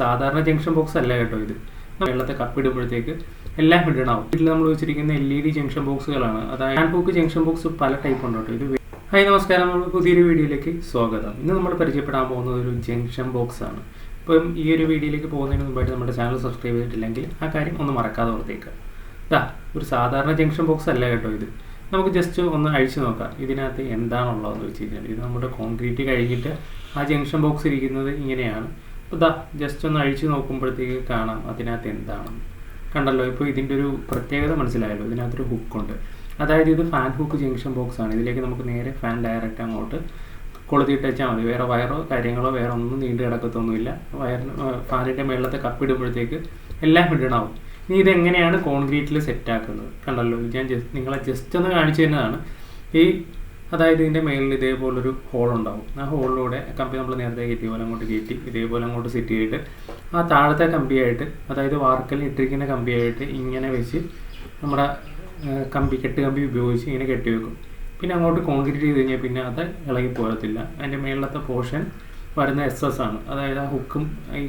സാധാരണ junction box അല്ല കേട്ടോ ഇത്. വെള്ളത്തെ കപ്പിടുമ്പോഴത്തേക്ക് എല്ലാം ഇടണാവും വീട്ടിൽ നമ്മൾ വെച്ചിരിക്കുന്ന എൽ ഇ ഡി ജംഗ്ഷൻ ബോക്സുകളാണ്. അതായത് ഹാൻഡ് ബുക്ക് ജംഗ്ഷൻ ബോക്സ് പല ടൈപ്പ് ഉണ്ട് കേട്ടോ. ഇത് ഹായ് നമസ്കാരം. നമ്മൾ പുതിയൊരു വീഡിയോയിലേക്ക് സ്വാഗതം. ഇന്ന് നമ്മൾ പരിചയപ്പെടാൻ പോകുന്നത് ഒരു ജംഗ്ഷൻ ബോക്സ് ആണ്. ഇപ്പം ഈ ഒരു വീഡിയോയിലേക്ക് പോകുന്നതിന് മുമ്പായിട്ട് നമ്മുടെ ചാനൽ സബ്സ്ക്രൈബ് ചെയ്തിട്ടില്ലെങ്കിൽ ആ കാര്യം ഒന്ന് മറക്കാതെ ഓർത്തേക്കുക ഇതാ ഒരു സാധാരണ ജംഗ്ഷൻ ബോക്സ് അല്ല കേട്ടോ ഇത്. നമുക്ക് ജസ്റ്റ് ഒന്ന് അഴിച്ചു നോക്കാം. ഇതിനകത്ത് എന്താണുള്ളതെന്ന് വെച്ച് കഴിഞ്ഞാൽ ഇത് നമ്മുടെ കോൺക്രീറ്റ് കഴിഞ്ഞിട്ട് ആ ജംഗ്ഷൻ ബോക്സ് ഇരിക്കുന്നത് ഇങ്ങനെയാണ്. ഇതാ ജസ്റ്റ് ഒന്ന് അഴിച്ചു നോക്കുമ്പോഴത്തേക്ക് കാണാം അതിനകത്ത് എന്താണെന്ന് കണ്ടല്ലോ ഇപ്പോൾ ഇതിന്റെ ഒരു പ്രത്യേകത മനസ്സിലായല്ലോ ഇതിനകത്തൊരു ഹുക്കുണ്ട് അതായത് ഇത് ഫാൻ ഹുക്ക് ജംഗ്ഷൻ ബോക്സ് ആണ്. ഇതിലേക്ക് നമുക്ക് നേരെ ഫാൻ ഡയറക്റ്റ് അങ്ങോട്ട് കൊളുത്തിയിട്ട് വെച്ചാൽ മതി. വേറെ വയറോ കാര്യങ്ങളോ വേറെ ഒന്നും നീണ്ടു കിടക്കത്തൊന്നുമില്ല. വയറിന് ഫാനിന്റെ മേളത്തെ കപ്പിടുമ്പോഴത്തേക്ക് എല്ലാം ഇടണാവും. ഇനി ഇതെങ്ങനെയാണ് കോൺക്രീറ്റിൽ സെറ്റാക്കുന്നത് കണ്ടല്ലോ ഞാൻ ജസ്റ്റ് നിങ്ങളെ ജസ്റ്റ് ഒന്ന് കാണിച്ചു തന്നതാണ് ഈ അതായത് ഇതിന്റെ മേളിൽ ഇതേപോലൊരു ഹോൾ ഉണ്ടാവും. ആ ഹോളിലൂടെ കമ്പി നമ്മൾ നേരത്തെ കയറ്റിയ പോലെ അങ്ങോട്ട് കയറ്റി ഇതേപോലെ അങ്ങോട്ട് സെറ്റ് ചെയ്തിട്ട് ആ താഴത്തെ കമ്പിയായിട്ട് അതായത് വാർക്കൽ ഇട്ടിരിക്കുന്ന കമ്പിയായിട്ട് ഇങ്ങനെ വെച്ച് നമ്മുടെ കമ്പി കെട്ട് കമ്പി ഉപയോഗിച്ച് ഇങ്ങനെ കെട്ടി വെക്കും. പിന്നെ അങ്ങോട്ട് കോൺക്രീറ്റ് ചെയ്ത് കഴിഞ്ഞാൽ പിന്നെ അത് ഇളകി പോകത്തില്ല അതിന്റെ മേളിലത്തെ പോർഷൻ വരുന്ന എസ് എസ് ആണ്. അതായത് ആ ഹുക്കും ഈ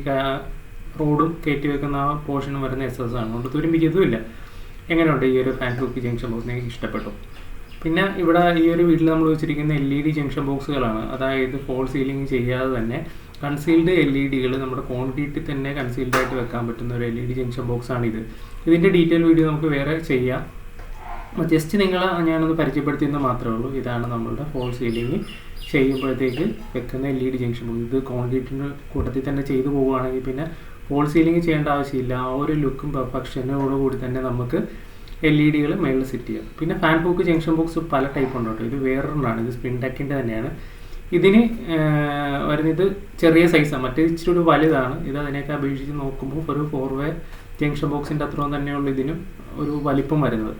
റോഡും കയറ്റി വെക്കുന്ന ആ പോർഷനും വരുന്ന എസ് എസ് ആണ്. അതുകൊണ്ട് തുരുമ്പിക്കതുമില്ല എങ്ങനെയുണ്ട് ഈ ഒരു ഫാൻ ഹുക്ക് ജംഗ്ഷൻ ബോക്സ് എനിക്ക് ഇഷ്ടപ്പെട്ടു? പിന്നെ ഇവിടെ ഈ ഒരു വീട്ടിൽ നമ്മൾ വെച്ചിരിക്കുന്ന എൽ ഇ ഡി ജംഗ്ഷൻ ബോക്സുകളാണ് അതായത് ഫോൾ സീലിംഗ് ചെയ്യാതെ തന്നെ കൺസീൽഡ് എൽ ഇ ഡികൾ നമ്മുടെ കോൺക്രീറ്റിൽ തന്നെ കൺസീൽഡ് ആയിട്ട് വെക്കാൻ പറ്റുന്ന ഒരു എൽ ഇ ഡി ജംഗ്ഷൻ ഇത് ഇതിന്റെ ഡീറ്റെയിൽ വീഡിയോ നമുക്ക് വേറെ ചെയ്യാം. ജസ്റ്റ് നിങ്ങൾ ഞാനൊന്ന് പരിചയപ്പെടുത്തിയെന്ന് മാത്രമേ ഉള്ളൂ. ഇതാണ് നമ്മളുടെ ഫോൾ സീലിംഗ് ചെയ്യുമ്പോഴത്തേക്ക് വെക്കുന്ന L E D junction box ഇത് കോൺക്രീറ്റിന്റെ കൂട്ടത്തിൽ തന്നെ ചെയ്തു പോവുകയാണെങ്കിൽ പിന്നെ ഫോൾ സീലിംഗ് ചെയ്യേണ്ട ആവശ്യമില്ല. ആ ഒരു ലുക്കും പെർഫെക്ഷനോടുകൂടി തന്നെ നമുക്ക് എൽ ഇ ഡികൾ മേളിൽ സെറ്റ് ചെയ്യാം പിന്നെ ഫാൻ ബുക്ക് ജംഗ്ഷൻ ബോക്സ് പല ടൈപ്പ് ഉണ്ട് കേട്ടോ. ഇത് വേറൊരെണ്ണമാണ് ഇത് സ്പിൻ ടെക്കിന്റെ തന്നെയാണ്. ഇതിന് വരുന്നത് ചെറിയ സൈസാണ് മറ്റേ ഇച്ചിരി ഒരു വലുതാണ്. ഇത് അതിനെയൊക്കെ അപേക്ഷിച്ച് നോക്കുമ്പോൾ ഒരു ഫോർ വേ ജംഗ്ഷൻ ബോക്സിന്റെ അത്രയും തന്നെയുള്ള ഇതിനും ഒരു വലിപ്പം വരുന്നത്.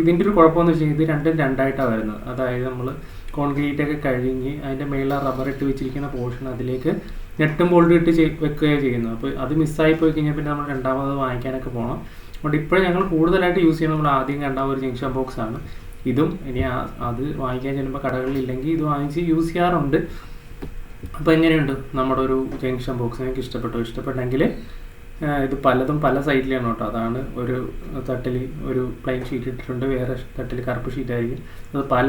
ഇതിന്റെ ഒരു കുഴപ്പമെന്ന് വെച്ച് കഴിഞ്ഞാൽ ഇത് രണ്ടും രണ്ടായിട്ടാണ് വരുന്നത്. അതായത് നമ്മൾ കോൺക്രീറ്റ് ഒക്കെ കഴിഞ്ഞ് അതിന്റെ മേളിൽ റബ്ബർ ഇട്ട് വെച്ചിരിക്കുന്ന പോർഷൻ അതിലേക്ക് നെട്ടും ബോൾഡും ഇട്ട് വെക്കുകയാണ് ചെയ്യുന്നത്. അപ്പോൾ അത് മിസ്സായി പോയി കഴിഞ്ഞാൽ പിന്നെ നമ്മൾ രണ്ടാമത് വാങ്ങിക്കാനൊക്കെ പോകണം അതുകൊണ്ട് ഇപ്പോഴും ഞങ്ങൾ കൂടുതലായിട്ട് യൂസ് ചെയ്യുന്നത് നമ്മൾ ആദ്യം കണ്ട ഒരു ജംഗ്ഷൻ ബോക്സ് ആണ്. ഇതും ഇനി അത് വാങ്ങിക്കാൻ ചെല്ലുമ്പോൾ കടകളിൽ ഇല്ലെങ്കിൽ ഇത് വാങ്ങിച്ച് യൂസ് ചെയ്യാറുണ്ട്. അപ്പോൾ എങ്ങനെയുണ്ട് നമ്മുടെ ഒരു ജംഗ്ഷൻ ബോക്സ് നിങ്ങൾക്ക് ഇഷ്ടപ്പെട്ടോ? ഇഷ്ടപ്പെട്ടെങ്കിൽ ഇത് പലതും പല സൈഡിലാണ് കേട്ടോ. അതാണ് ഒരു തട്ടിൽ ഒരു പ്ലെയിൻ ഷീറ്റ് ഇട്ടിട്ടുണ്ട്. വേറെ തട്ടിൽ കറുപ്പ് ഷീറ്റ് ആയിരിക്കും. അത് പല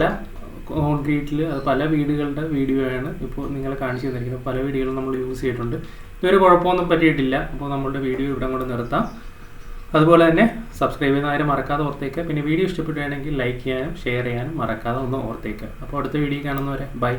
കോൺക്രീറ്റിൽ അത് പല വീടുകളുടെ വീഡിയോ ആണ് ഇപ്പോൾ നിങ്ങൾ കാണിച്ചു തന്നിരിക്കുന്നത്. പല വീടുകളും നമ്മൾ യൂസ് ചെയ്തിട്ടുണ്ട്. ഇതൊരു കുഴപ്പമൊന്നും പറ്റിയിട്ടില്ല. അപ്പോൾ നമ്മളുടെ വീഡിയോ ഇവിടെ കൂടെ നിർത്താം. അതുപോലെ തന്നെ സബ്സ്ക്രൈബ് ചെയ്യുന്ന കാര്യം മറക്കാതെ ഓർത്തേക്കുക പിന്നെ വീഡിയോ ഇഷ്ടപ്പെടുകയാണെങ്കിൽ ലൈക്ക് ചെയ്യാനും ഷെയർ ചെയ്യാനും മറക്കാതെ ഒന്ന് ഓർത്തേക്കുക അപ്പോൾ അടുത്ത വീഡിയോ കാണുന്നവരെ ബൈ